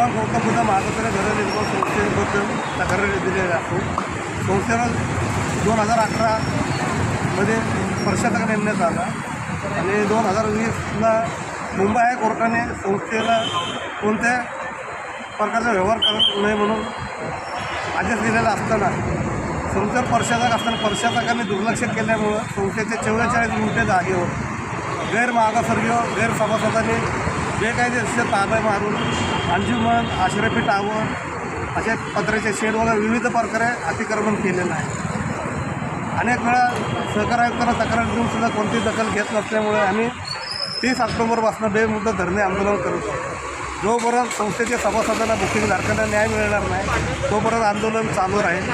मागासवर्गीय धरण निर्माण संस्थेबद्दल तक्रारी दिलेल्या असतो संस्थेनं दोन हजार अकरामध्ये प्रशासक नेमण्यात आला. आणि दोन हजार वीसला मुंबई हायकोर्टाने संस्थेला कोणत्या प्रकारचा व्यवहार करत नाही म्हणून आदेश दिलेला असताना संस्था प्रशासक असताना प्रशासकांनी दुर्लक्ष केल्यामुळं संस्थेचे चव्वेचाळीस मिनिटे जागेवर गैरमागासवर्गीय गैरसभासदांनी बेकायदेशीर ताबा मारून अंजुमन आश्रयपी टावर असे पत्र्याचे शेड वगैरे विविध प्रकारे अतिक्रमण केलेलं आहे. अनेक वेळा सहकार आयुक्तांना तक्रार देऊन सुद्धा कोणतीही दखल घेत नसल्यामुळे आम्ही तीस ऑक्टोबरपासून बेमुदत धरणे आंदोलन करत आहोत जोपर्यंत संस्थेच्या सभासदांना बुकिंगधारकांना न्याय मिळणार नाही तोपर्यंत आंदोलन चालू राहील.